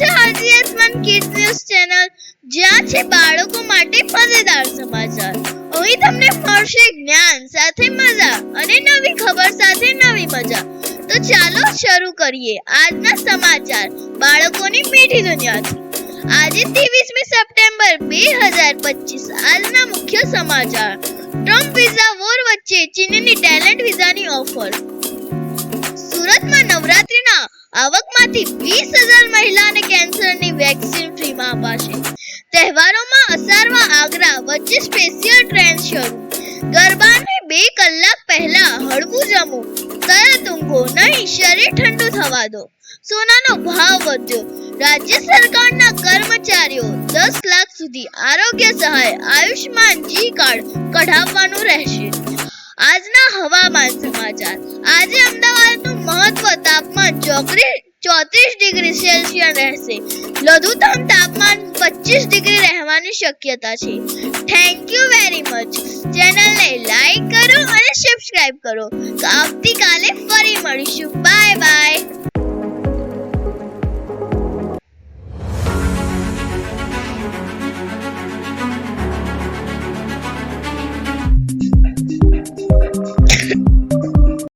છો હાજી one kids news channel, જ્યાં છે બાળકો માટે મજેદાર સમાચાર. અહીં તમને મળશે જ્ઞાન સાથે મજા અને નવી ખબર સાથે નવી મજા. તો ચાલો શરૂ કરીએ આજના સમાચાર બાળકોની મીઠી દુનિયાથી. આજે ત્રેવીસમી સપ્ટેમ્બર બે હજાર પચીસ, આજના મુખ્ય સમાચાર. ટ્રમ્પ વિઝા વોર વચ્ચે ચીનની ટેલેન્ટ વિઝાની ઓફર. આવકમાંથી વીસ મહિલાને કેન્સરની વેક્સિન ફ્રીમાં અપાશે. તહેવારોમાં અસારવા આગ્રા વચ્ચે સ્પેશિયલ ટ્રેન શરૂ. ગરબાને બે કલાક પહેલા હળવું જમવું તરત ઊંઘો નહીં, શરીર ઠંડુ થવા દો. સોનાનો ભાવ વધ્યો. રાજ્ય સરકારના કર્મચારીઓ દસ લાખ સુધી આરોગ્ય સહાય આયુષ્માન જી કાર્ડ કઢાવવાનું રહેશે. આજના હવામાન સમાચાર. આજે અમદાવાદનું મહત્વ તાપમાન ચોત્રીસ ચોત્રીસ ડિગ્રી સેલ્સિયસ રહેશે. લઘુત્તમ તાપમાન પચીસ ડિગ્રી રહેવાની શક્યતા છે. થેન્ક યુ વેરી મચ ચેનલને લાઈક કરો અને સબસ્ક્રાઇબ કરો. તો આવતીકાલે ફરી મળીશું. Bye bye